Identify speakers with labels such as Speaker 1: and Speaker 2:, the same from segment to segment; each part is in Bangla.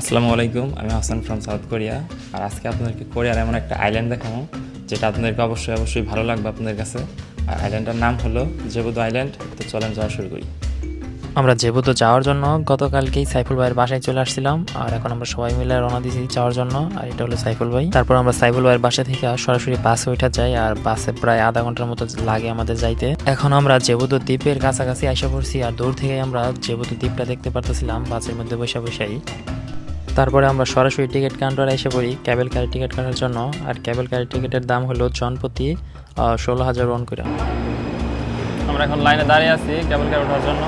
Speaker 1: আসসালামু আলাইকুম, আমি হাসান ফ্রম সাউথ কোরিয়া আর আজকে আপনাদেরকে কোরিয়ার এমন একটা আইল্যান্ড দেখাবো, যেটা আপনাদেরকে অবশ্যই অবশ্যই ভালো লাগবে আপনাদের কাছে। আর আইল্যান্ডটার নাম হলো জেবুদো আইল্যান্ড তো চলেন যাওয়া শুরু করি।
Speaker 2: আমরা জেবুতো যাওয়ার জন্য গতকালকেই সাইফুল ভাইয়ের বাসায় চলে আসছিলাম, আর এখন আমরা সবাই মিলে রওনা দিয়েছি যাওয়ার জন্য, আর এটা হলো সাইফুল ভাই। তারপর আমরা সাইফুল ভাইয়ের বাসা থেকে সরাসরি বাসে উঠা যাই, আর বাসে প্রায় আধা ঘণ্টার মতো লাগে আমাদের যাইতে। এখন আমরা জেবুতো দ্বীপের কাছাকাছি আসা পড়ছি, আর দূর থেকে আমরা জেবুতো দ্বীপটা দেখতে পারতেছিলাম, বাসের মধ্যে বসে বসেই। তারপরে আমরা সরাসরি টিকিট কাউন্টারে এসে পড়ি ক্যাবেল কারের টিকিট কাটার জন্য। আর ক্যাবেল কারের টিকিটের দাম হলো জনপ্রতি ষোলো হাজার ওয়ান করে।
Speaker 1: আমরা এখন লাইনে দাঁড়িয়ে আছি কেবল কার ওঠার জন্য।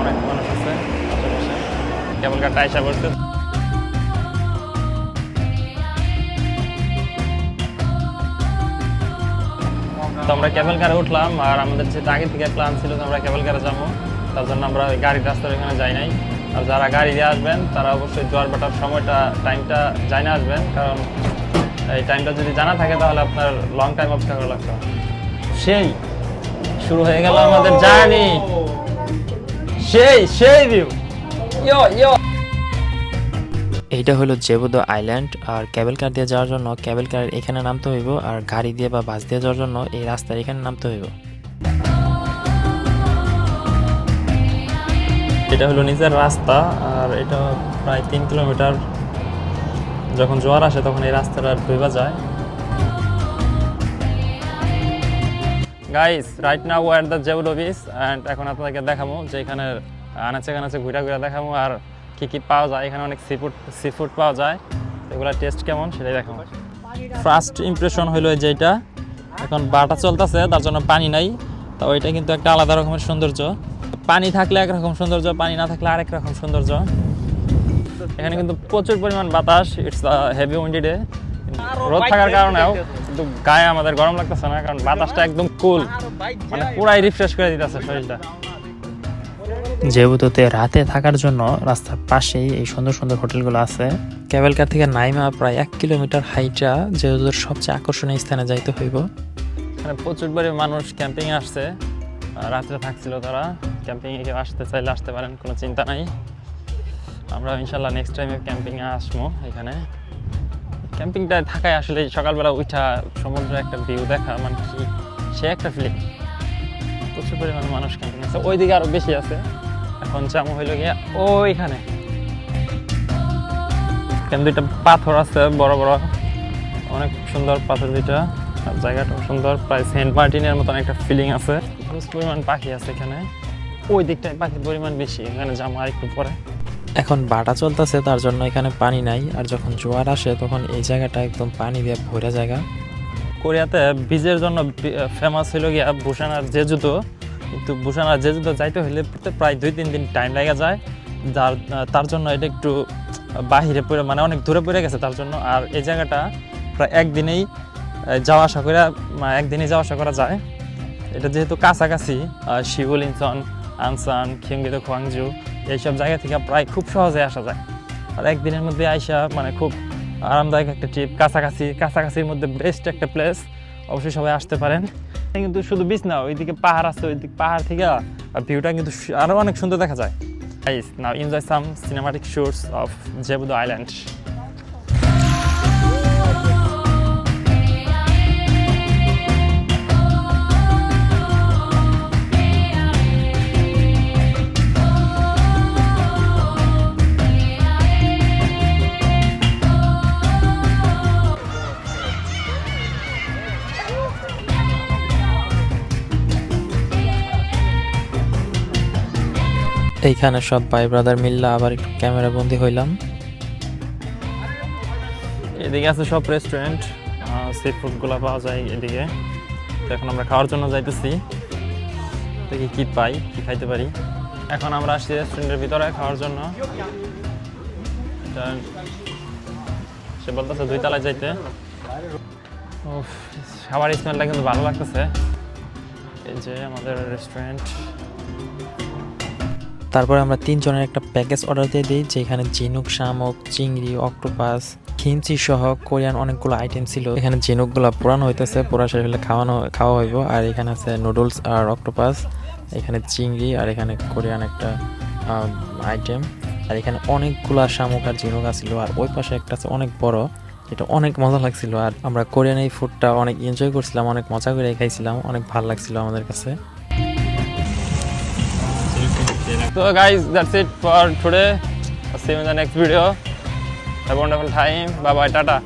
Speaker 1: অনেক মানুষ আছে আশেপাশে। কেবল কারটা আইসা পড়ছে। তো আমরা কেবল কারে উঠলাম, আর আমাদের যে আগে থেকে প্ল্যান ছিল আমরা কেবল কারে যাব, তার জন্য আমরা গাড়ির রাস্তার এখানে যাই নাই। আর যারা গাড়ি দিয়ে আসবেন তারা অবশ্যই জোয়ার বাটার সময়টা টাইমটা জানা আসবেন কারণ এই টাইমটা যদি জানা থাকে তাহলে আপনার লং টাইম অপেক্ষা করা লাগবে। সেই শুরু হয়ে গেল আমাদের জার্নি। সেই সেই ভিউ ইয়ো ইয়ো
Speaker 2: এইটা হলো জেবুদো আইল্যান্ড আর ক্যাবেল কার দিয়ে যাওয়ার জন্য ক্যাবেল কার এখানে নামতে হইব আর গাড়ি দিয়ে বা বাস দিয়ে যাওয়ার জন্য এই রাস্তার এখানে নামতে হইব।
Speaker 1: এটা হলো নিজের রাস্তা, আর এটা প্রায় তিন কিলোমিটার। যখন জোয়ার আসে, তখন এই রাস্তাটা ডুবা যায়। Guys right now we're the জেউলো beach and এখন আপনাদেরকে দেখাবো যে এখানে আনাচে কানাচে ঘুরা ঘুরা দেখাবো, আর কি কি পাওয়া যায়। এখানে অনেক সিফুড সিফুড পাওয়া যায়। এগুলোর টেস্ট কেমন, সেটাই দেখাবো। ফার্স্ট ইমপ্রেশন হলো এই যে এটা। এখন বাটা চলতেছে, তার জন্য পানি নাই। তো ওইটা কিন্তু একটা আলাদা রকমের সৌন্দর্য। পানি থাকলে একরকম সৌন্দর্য পানি না থাকলে আরেক রকম সৌন্দর্য। এখানে কিন্তু প্রচুর পরিমাণ বাতাস ইটস হেভি উইন্ডি ডে রোদ থাকার কারণেও কিন্তু গায়ে আমাদের গরম লাগতেছে না কারণ বাতাসটা একদম কুল মানে পুরাই রিফ্রেশ করে দিতেছে শরীরটা।
Speaker 2: জেবুতোতে রাতে থাকার জন্য রাস্তার পাশেই এই সুন্দর সুন্দর হোটেলগুলো আছে ক্যাবেল কার থেকে নাইমা প্রায় এক কিলোমিটার হাইটা যেহেতু সবচেয়ে আকর্ষণীয় স্থানে যাইতে হইব।
Speaker 1: এখানে প্রচুর পরিমাণ মানুষ ক্যাম্পিং আসছে। রাত্রে থাকছিল তারা। ক্যাম্পিংয়ে কেউ আসতে চাইলে আসতে পারেন, কোনো চিন্তা নাই। আমরা ইনশাল্লাহ নেক্সট টাইমে ক্যাম্পিংয়ে আসব এখানে। ক্যাম্পিংটা থাকায় আসলে সকালবেলা উঠা সমুদ্রের একটা ভিউ দেখা মানে কি, সে একটা ফিলিং প্রচুর পরিমাণে মানুষ ক্যাম্পিং আছে। ওইদিকে আরও বেশি আছে। এখন চামো হইল গিয়া ওইখানে। কেন দুইটা পাথর আছে, বড় বড়। অনেক সুন্দর পাথর দুইটা। আর জায়গাটাও সুন্দর। প্রায় সেন্ট মার্টিনের মতন একটা ফিলিং আছে। প্রচুর পরিমাণ পাখি আছে এখানে। ওই দিকটায় পাখির পরিমাণ বেশি এখানে জামা আর একটু পরে।
Speaker 2: এখন বাটা চলতেছে তার জন্য এখানে পানি নাই। আর যখন জোয়ার আসে তখন এই জায়গাটা একদম পানি দিয়ে ভরা জায়গা।
Speaker 1: কোরিয়াতে বীজের জন্য ফেমাস হইল গিয়া বুসান আর জেজুতো। কিন্তু বুসান আর জেজুতো যাইতে হইলে প্রায় দুই তিন দিন টাইম লাগা যায়। যার তার জন্য এটা একটু বাহিরে পড়ে মানে অনেক দূরে পড়ে গেছে তার জন্য। আর এই জায়গাটা প্রায় একদিনেই যাওয়া আসা করে একদিনে যাওয়া আসা করা যায়। এটা যেহেতু কাছাকাছি শিবুল ইনসন আনসান খিয়ঙ্গিত খোয়াংজু এইসব জায়গা থেকে প্রায় খুব সহজে আসা যায়। আর একদিনের মধ্যে আইসা মানে খুব আরামদায়ক একটা ট্রিপ কাছাকাছি কাছাকাছির মধ্যে বেস্ট একটা প্লেস অবশ্যই সবাই আসতে পারেন। কিন্তু শুধু বিচ না ওইদিকে পাহাড় আছে ওইদিকে পাহাড় থেকে ভিউটা কিন্তু সু- আরও অনেক সুন্দর দেখা যায়। Guys, now enjoy some cinematic shoots of Jebudo
Speaker 2: এইখানে সব ভাই ব্রাদার মিল্লা আবার একটু ক্যামেরা বন্দি হইলাম।
Speaker 1: এদিকে আছে সব রেস্টুরেন্ট সি ফুডগুলো পাওয়া যায় এদিকে। তো এখন আমরা খাওয়ার জন্য যাইতেছি। দেখি কি পাই, কি খাইতে পারি। এখন আমরা আসছি রেস্টুরেন্টের ভিতরে খাওয়ার জন্য। সে বলতেছে দুই তলায় যাইতে। খাবার স্মেলটা কিন্তু ভালো লাগতেছে। এই যে আমাদের রেস্টুরেন্ট
Speaker 2: তারপরে আমরা তিনজনের একটা প্যাকেজ অর্ডার দিয়ে দিই, যেখানে ঝিনুক, শামুক, চিংড়ি অক্টোপাস খিমচি সহ কোরিয়ান অনেকগুলো আইটেম ছিল। এখানে ঝিনুকগুলো পুরানো হইতেছে পুরা শেষ হলে খাওয়ানো, খাওয়া হইব। আর এখানে আছে নুডলস আর অক্টোপাস এখানে চিংড়ি আর এখানে কোরিয়ান একটা আইটেম আর এখানে অনেকগুলা শামুক আর ঝিনুক আছিল। আর ওই পাশে একটা আছে অনেক বড়, এটা অনেক মজা লাগছিল। আর আমরা কোরিয়ান এই ফুডটা অনেক এনজয় করছিলাম, অনেক মজা করে খাইছিলাম, অনেক ভালো লাগছিল আমাদের কাছে।
Speaker 1: So guys, that's it for today. See you in the next video. Have a wonderful time. Bye bye. Tata.